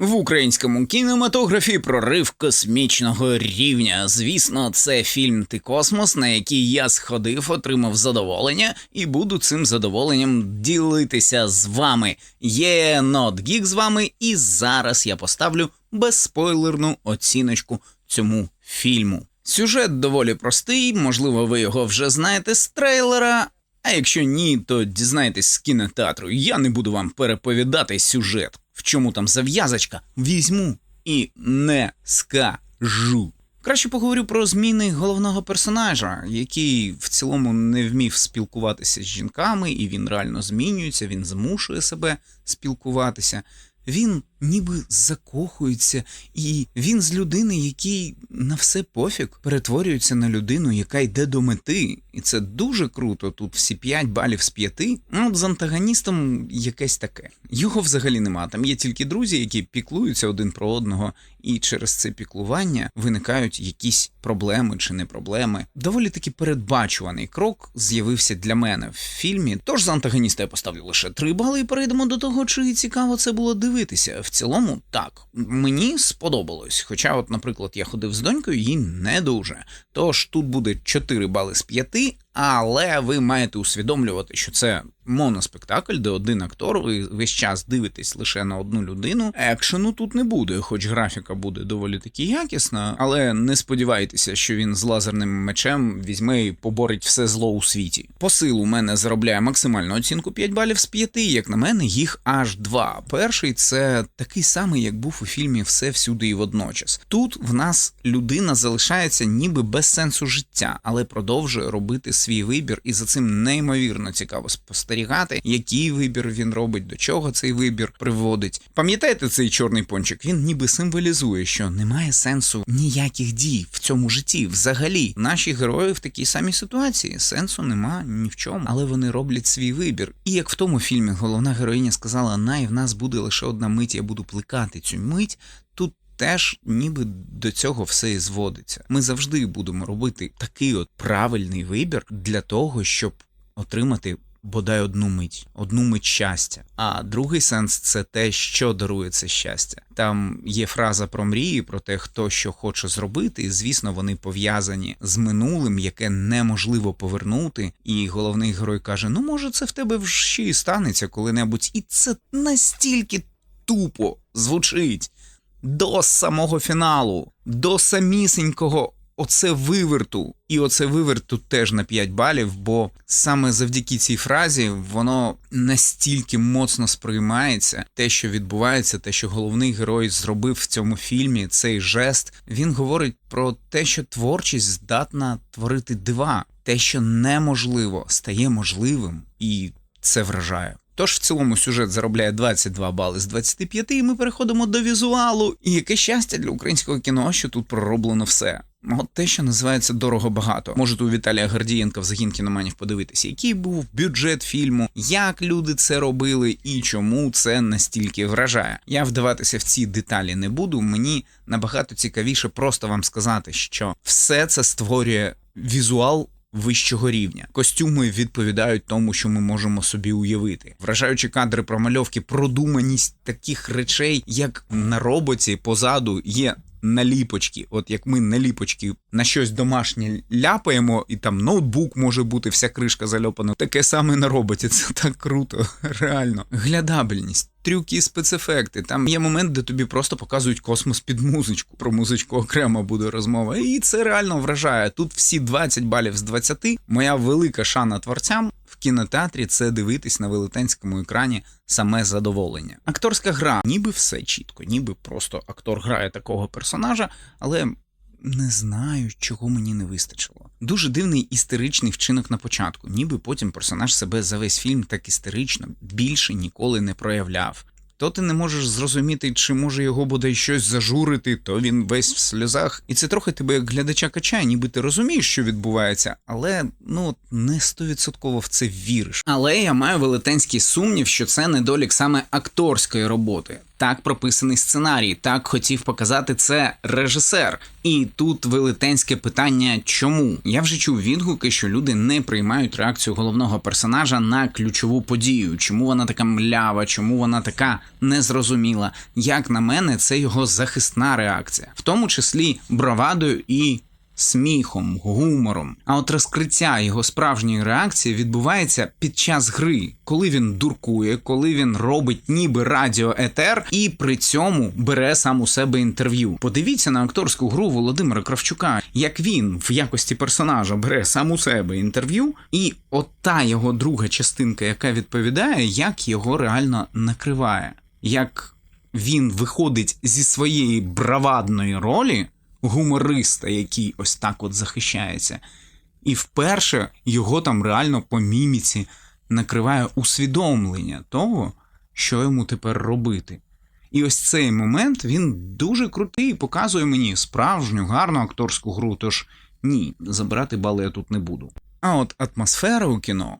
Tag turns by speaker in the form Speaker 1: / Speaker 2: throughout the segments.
Speaker 1: В українському кінематографі прорив космічного рівня. Звісно, це фільм Ти Космос, на який я сходив, отримав задоволення і буду цим задоволенням ділитися з вами. Є Not Geek з вами, і зараз я поставлю безспойлерну оціночку цьому фільму. Сюжет доволі простий, можливо, ви його вже знаєте з трейлера. А якщо ні, то дізнайтесь з кінотеатру. Я не буду вам переповідати сюжет. В чому там зав'язочка, візьму і не скажу. Краще поговорю про зміни головного персонажа, який в цілому не вмів спілкуватися з жінками, і він реально змінюється, він змушує себе спілкуватися. Він ніби закохується, і він з людини, який на все пофіг, перетворюється на людину, яка йде до мети. І це дуже круто. Тут всі 5 балів з 5. Ну, з антагоністом якесь таке. Його взагалі нема. Там є тільки друзі, які піклуються один про одного, і через це піклування виникають якісь проблеми чи не проблеми. Доволі таки передбачуваний крок з'явився для мене в фільмі. Тож з антагоніста я поставлю лише 3 бали і перейдемо до того, чи цікаво це було дивитися. Цілому, так, мені сподобалось. Хоча, от, наприклад, я ходив з донькою, їй не дуже. Тож тут буде 4 бали з 5, але ви маєте усвідомлювати, що це моноспектакль, де один актор, ви весь час дивитесь лише на одну людину. Екшену тут не буде, хоч графіка буде доволі таки якісна, але не сподівайтеся, що він з лазерним мечем візьме і поборить все зло у світі. Посил у мене заробляє максимальну оцінку 5 балів з 5, як на мене, їх аж два. Перший це такий самий, як був у фільмі Все всюди і водночас. Тут в нас людина залишається ніби без сенсу життя, але продовжує робити свій вибір, і за цим неймовірно цікаво спостерігати, який вибір він робить, до чого цей вибір приводить. Пам'ятаєте цей чорний пончик? Він ніби символізує, що немає сенсу ніяких дій в цьому житті. Взагалі, наші герої в такій самій ситуації сенсу нема ні в чому, але вони роблять свій вибір. І як в тому фільмі головна героїня сказала: най в нас буде лише одна мить, я буду плекати цю мить. Тут теж ніби до цього все і зводиться. Ми завжди будемо робити такий от правильний вибір для того, щоб отримати. Бодай одну мить, одну мить щастя. А другий сенс це те, що дарує це щастя. Там є фраза про мрії, про те, хто що хоче зробити, і звісно, вони пов'язані з минулим, яке неможливо повернути. І головний герой каже: Ну, може, це в тебе ще і станеться коли-небудь, і це настільки тупо звучить до самого фіналу, до самісінького оце виверту. І оце виверт тут теж на 5 балів, бо саме завдяки цій фразі воно настільки моцно сприймається, те, що відбувається, те, що головний герой зробив в цьому фільмі, цей жест, він говорить про те, що творчість здатна творити дива, те, що неможливо, стає можливим, і це вражає. Тож в цілому сюжет заробляє 22 бали з 25, і ми переходимо до візуалу. І яке щастя для українського кіно, що тут пророблено все. От те, що називається дорого багато. Можете у Віталія Гордієнка в загін кіноманів подивитися, який був бюджет фільму, як люди це робили і чому це настільки вражає. Я вдаватися в ці деталі не буду. Мені набагато цікавіше просто вам сказати, що все це створює візуал вищого рівня. Костюми відповідають тому, що ми можемо собі уявити. Вражаючі кадри промальовки, продуманість таких речей, як на роботі позаду є. Наліпочки, от як ми наліпочки на щось домашнє ляпаємо, і там ноутбук може бути, вся кришка зальопана. Таке саме на роботі. Це так круто, реально. Глядабельність, трюки, спецефекти. Там є момент, де тобі просто показують космос під музичку. Про музичку окремо буде розмова. І це реально вражає. Тут всі 20 балів з 20. Моя велика шана творцям. В кінотеатрі це дивитись на велетенському екрані саме задоволення. Акторська гра, ніби все чітко, ніби просто актор грає такого персонажа, але не знаю, чого мені не вистачило. Дуже дивний істеричний вчинок на початку, ніби потім персонаж себе за весь фільм так істерично більше ніколи не проявляв. То ти не можеш зрозуміти, чи може його бодай щось зажурити, то він весь в сльозах. І це трохи тебе як глядача качає, ніби ти розумієш, що відбувається, але ну не стовідсотково в це віриш. Але я маю велетенський сумнів, що це недолік саме акторської роботи. Так прописаний сценарій, так хотів показати це режисер. І тут велетенське питання, чому я вже чув відгуки, що люди не приймають реакцію головного персонажа на ключову подію. Чому вона така млява, чому вона така незрозуміла? Як на мене, це його захисна реакція, в тому числі бравадою і сміхом, гумором. А от розкриття його справжньої реакції відбувається під час гри, коли він дуркує, коли він робить ніби радіоетер і при цьому бере сам у себе інтерв'ю. Подивіться на акторську гру Володимира Кравчука, як він в якості персонажа бере сам у себе інтерв'ю, і от та його друга частинка, яка відповідає, як його реально накриває, як він виходить зі своєї бравадної ролі гумориста, який ось так от захищається. І вперше його там реально по міміці накриває усвідомлення того, що йому тепер робити. І ось цей момент він дуже крутий, показує мені справжню гарну акторську гру. Тож ні, забирати бали я тут не буду. А от атмосфера у кіно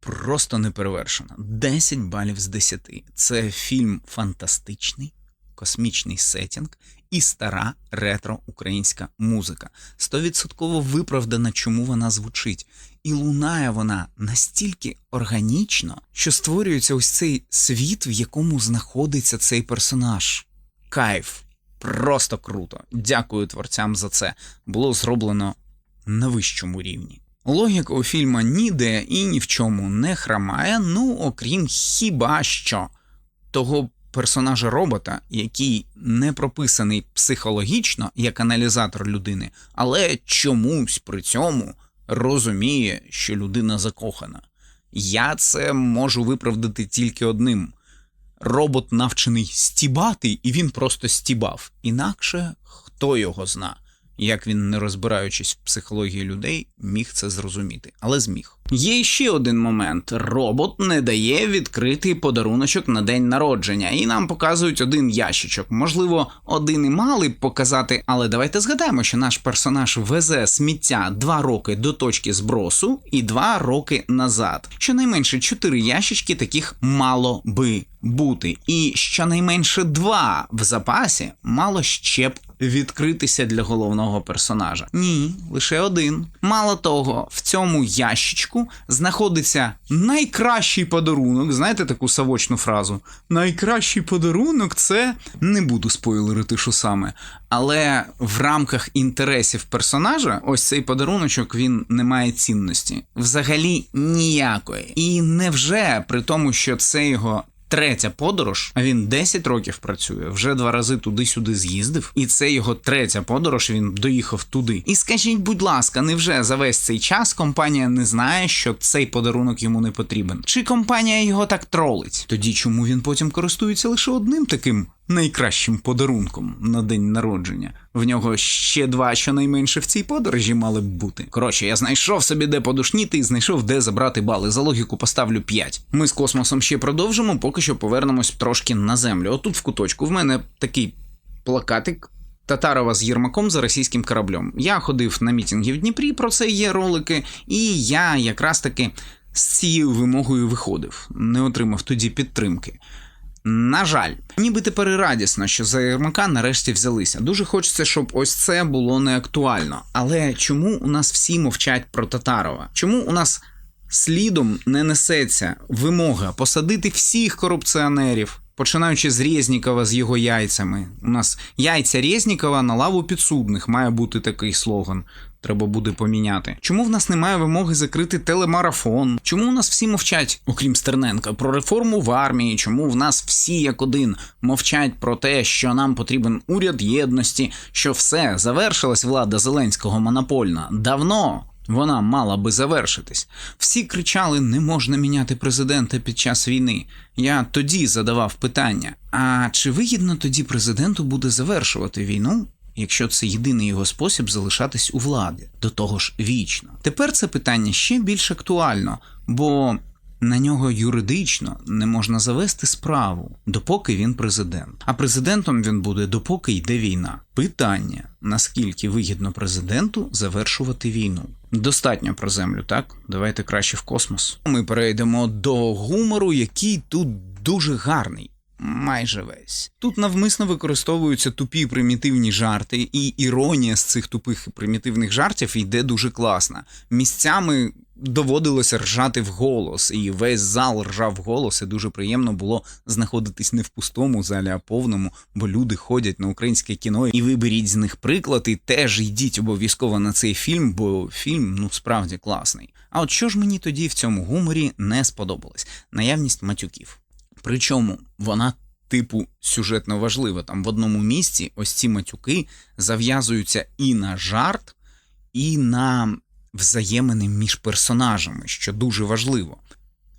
Speaker 1: просто неперевершена. 10 балів з 10. Це фільм фантастичний, космічний сетінг і стара ретро українська музика. Стовідсотково виправдана, чому вона звучить. І лунає вона настільки органічно, що створюється ось цей світ, в якому знаходиться цей персонаж. Кайф. Просто круто. Дякую творцям за це. Було зроблено на вищому рівні. Логіка у фільма ніде і ні в чому не храмає, ну окрім хіба що того персонажа робота, який не прописаний психологічно як аналізатор людини, але чомусь при цьому розуміє, що людина закохана. Я це можу виправдати тільки одним. Робот навчений стібати, і він просто стібав. Інакше хто його зна, як він, не розбираючись в психології людей, міг це зрозуміти, але зміг. Є ще один момент: робот не дає відкритий подаруночок на день народження, і нам показують один ящичок. Можливо, один і мали б показати, але давайте згадаємо, що наш персонаж везе сміття два роки до точки збросу і два роки назад. Щонайменше чотири ящички таких мало би бути, і щонайменше два в запасі мало ще б відкритися для головного персонажа. Ні, лише один. Мало того, в цьому ящичку знаходиться найкращий подарунок. Знаєте таку савочну фразу? Найкращий подарунок це не буду спойлерити, що саме. Але в рамках інтересів персонажа, ось цей подаруночок він не має цінності. Взагалі ніякої. І невже при тому, що це його третя подорож, а він 10 років працює, вже два рази туди-сюди з'їздив, і це його третя подорож. Він доїхав туди. І скажіть, будь ласка, невже за весь цей час компанія не знає, що цей подарунок йому не потрібен? Чи компанія його так тролить? Тоді чому він потім користується лише одним таким? Найкращим подарунком на день народження. В нього ще два, щонайменше в цій подорожі мали б бути. Коротше, я знайшов собі де подушніти і знайшов де забрати бали. За логіку поставлю 5. Ми з космосом ще продовжимо, поки що повернемось трошки на землю. Отут в куточку в мене такий плакатик. Татарова з Єрмаком за російським кораблем. Я ходив на мітинги в Дніпрі, про це є ролики, і я якраз таки з цією вимогою виходив, не отримав тоді підтримки. На жаль, ніби тепер і радісно, що за Єрмака нарешті взялися. Дуже хочеться, щоб ось це було не актуально. Але чому у нас всі мовчать про Татарова? Чому у нас слідом не несеться вимога посадити всіх корупціонерів? Починаючи з Резнікова з його яйцями. У нас яйця Резнікова на лаву підсудних має бути такий слоган. Треба буде поміняти. Чому в нас немає вимоги закрити телемарафон? Чому у нас всі мовчать, окрім Стерненка, про реформу в армії? Чому в нас всі як один мовчать про те, що нам потрібен уряд єдності, що все завершилась влада Зеленського монопольна давно? Вона мала би завершитись. Всі кричали: не можна міняти президента під час війни. Я тоді задавав питання: а чи вигідно тоді президенту буде завершувати війну? Якщо це єдиний його спосіб залишатись у владі, до того ж вічно. Тепер це питання ще більш актуально, бо на нього юридично не можна завести справу, допоки він президент. А президентом він буде допоки йде війна. Питання: наскільки вигідно президенту завершувати війну? Достатньо про землю, так? Давайте краще в космос. Ми перейдемо до гумору, який тут дуже гарний. Майже весь. Тут навмисно використовуються тупі примітивні жарти, і іронія з цих тупих примітивних жартів йде дуже класна. Місцями доводилося ржати вголос, і весь зал ржав вголос, і дуже приємно було знаходитись не в пустому залі, а повному, бо люди ходять на українське кіно, і ви беріть з них приклад, і теж йдіть обов'язково на цей фільм, бо фільм ну справді класний. А от що ж мені тоді в цьому гуморі не сподобалось? Наявність матюків. Причому вона. Типу сюжетно важлива. Там в одному місці ось ці матюки зав'язуються і на жарт, і на взаємини між персонажами, що дуже важливо.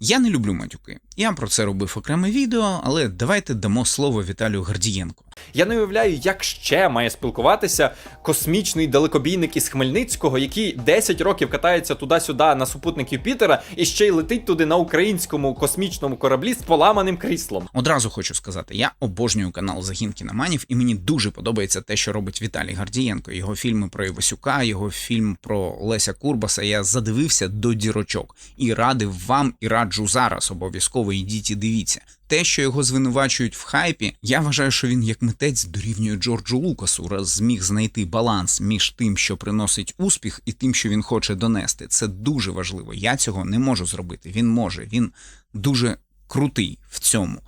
Speaker 1: Я не люблю матюки. Я про це робив окреме відео, але давайте дамо слово Віталію Гордієнку.
Speaker 2: Я не уявляю, як ще має спілкуватися космічний далекобійник із Хмельницького, який 10 років катається туди-сюди на супутник Юпітера і ще й летить туди на українському космічному кораблі з поламаним кріслом.
Speaker 1: Одразу хочу сказати, я обожнюю канал Загін кіноманів, і мені дуже подобається те, що робить Віталій Гордієнко. Його фільми про Івасюка, його фільм про Леся Курбаса. Я задивився до дірочок і радив вам і раджу зараз. Обов'язково йдіть і дивіться. Те, що його звинувачують в хайпі, я вважаю, що він як митець дорівнює Джорджу Лукасу, раз зміг знайти баланс між тим, що приносить успіх, і тим, що він хоче донести. Це дуже важливо. Я цього не можу зробити. Він може, він дуже крутий в цьому.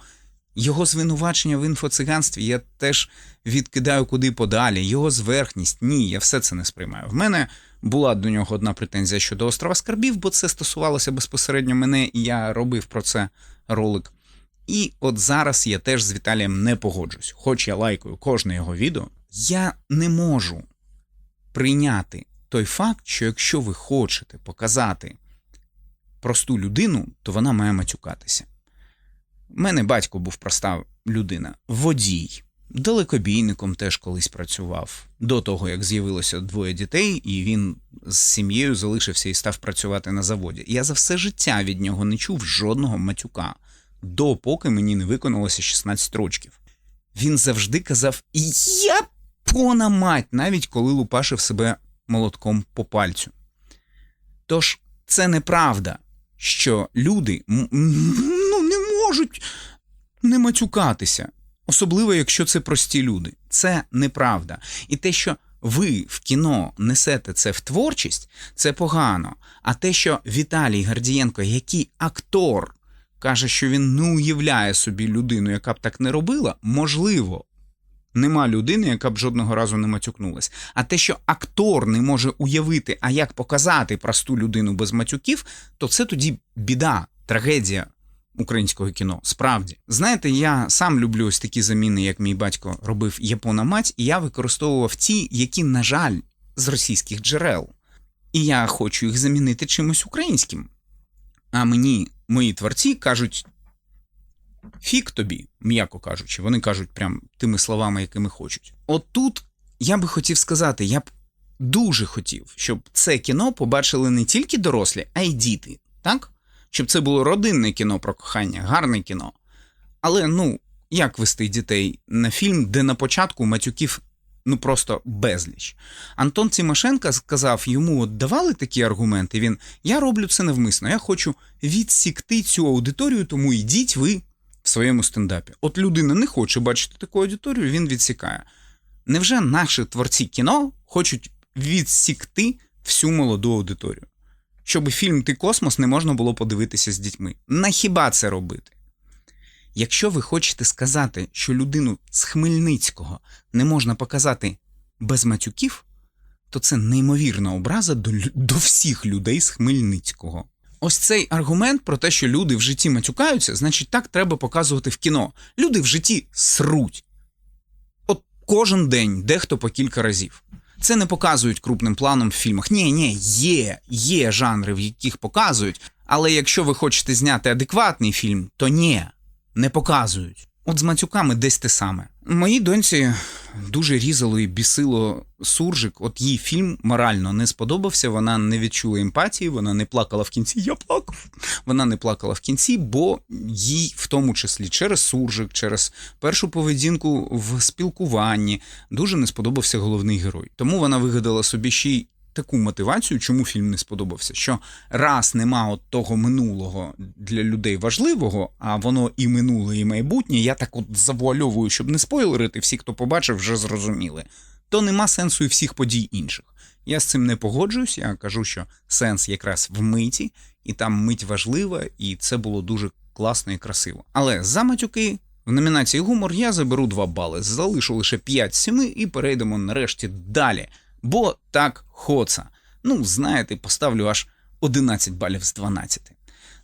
Speaker 1: Його звинувачення в інфоциганстві я теж відкидаю куди подалі. Його зверхність ні, я все це не сприймаю. В мене була до нього одна претензія щодо острова Скарбів, бо це стосувалося безпосередньо мене, і я робив про це ролик. І от зараз я теж з Віталієм не погоджусь, хоч я лайкаю кожне його відео, я не можу прийняти той факт, що якщо ви хочете показати просту людину, то вона має матюкатися. Мене батько був проста людина, водій, далекобійником теж колись працював до того, як з'явилося двоє дітей, і він з сім'єю залишився і став працювати на заводі. Я за все життя від нього не чув жодного матюка допоки мені не виконалося 16 рочків. Він завжди казав Я пона мать, навіть коли лупашив себе молотком по пальцю. Тож це неправда, що люди можуть не матюкатися, особливо якщо це прості люди. Це неправда. І те, що ви в кіно несете це в творчість, це погано. А те, що Віталій Гардієнко, який актор, каже, що він не уявляє собі людину, яка б так не робила, можливо. Нема людини, яка б жодного разу не матюкнулась. А те, що актор не може уявити, а як показати просту людину без матюків, то це тоді біда, трагедія українського кіно. Справді, знаєте, я сам люблю ось такі заміни, як мій батько робив Япона мать, і я використовував ті, які, на жаль, з російських джерел. І я хочу їх замінити чимось українським. А мені мої творці кажуть фік тобі, м'яко кажучи, вони кажуть прям тими словами, якими хочуть. От тут я би хотів сказати, я б дуже хотів, щоб це кіно побачили не тільки дорослі, а й діти, так? Щоб це було родинне кіно про кохання, гарне кіно. Але ну, як вести дітей на фільм, де на початку матюків ну просто безліч. Антон Тимошенко сказав, йому от давали такі аргументи. Він я роблю це навмисно, я хочу відсікти цю аудиторію, тому йдіть ви в своєму стендапі. От людина не хоче бачити таку аудиторію, він відсікає. Невже наші творці кіно хочуть відсікти всю молоду аудиторію? Щоб фільм Ти космос не можна було подивитися з дітьми. На хіба це робити? Якщо ви хочете сказати, що людину з Хмельницького не можна показати без матюків, то це неймовірна образа до, до всіх людей з Хмельницького. Ось цей аргумент про те, що люди в житті матюкаються, значить, так треба показувати в кіно. Люди в житті сруть. От кожен день, дехто по кілька разів. Це не показують крупним планом в фільмах. Ні, ні, є, є жанри, в яких показують. Але якщо ви хочете зняти адекватний фільм, то ні не показують. От з матюками десь те саме. Моїй доньці дуже різало і бісило суржик. От їй фільм морально не сподобався. Вона не відчула емпатії, вона не плакала в кінці. Я плакав. Вона не плакала в кінці, бо їй, в тому числі, через суржик, через першу поведінку в спілкуванні, дуже не сподобався головний герой. Тому вона вигадала собі ще й таку мотивацію, чому фільм не сподобався. Що раз нема от того минулого для людей важливого, а воно і минуле, і майбутнє, я так от завуальовую, щоб не спойлерити, всі, хто побачив, вже зрозуміли, то нема сенсу і всіх подій інших. Я з цим не погоджуюсь, я кажу, що сенс якраз в миті, і там мить важлива, і це було дуже класно і красиво. Але за матюки в номінації гумор я заберу 2 бали, залишу лише 5 з 7 і перейдемо нарешті далі. Бо так хоца. Ну, знаєте, поставлю аж 11 балів з 12.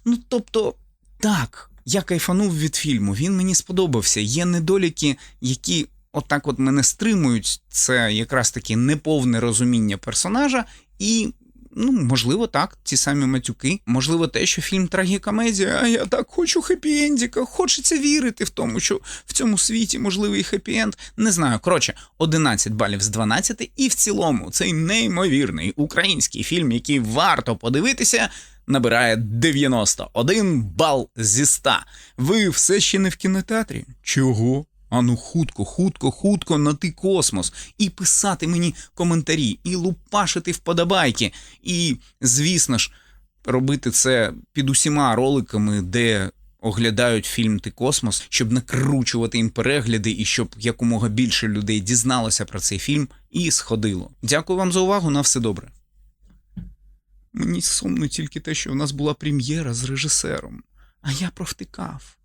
Speaker 1: Ну, тобто, так, я кайфанув від фільму, він мені сподобався. Є недоліки, які отак от мене стримують. Це якраз таки неповне розуміння персонажа, і, ну, можливо, так, ті самі матюки, можливо, те, що фільм трагікомедія, а я так хочу хеппі-ендіка, хочеться вірити в тому, що в цьому світі можливий хеппі-енд. Не знаю. Коротше, 11 балів з 12, і в цілому цей неймовірний український фільм, який варто подивитися. Набирає 91 бал зі 100. Ви все ще не в кінотеатрі? Чого? Ану, хутко, хутко, хутко на ти космос, і писати мені коментарі, і лупашити вподобайки, і, звісно ж, робити це під усіма роликами, де оглядають фільм Ти космос, щоб накручувати їм перегляди і щоб якомога більше людей дізналося про цей фільм і сходило. Дякую вам за увагу. На все добре. Мені сумно тільки те, що в нас була прем'єра з режисером, а я провтикав.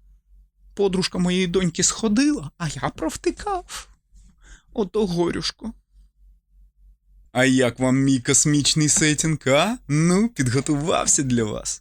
Speaker 1: Подружка моєї доньки сходила, а я провтикав. Ото горюшко. А як вам мій космічний сетінг, а? Ну, підготувався для вас.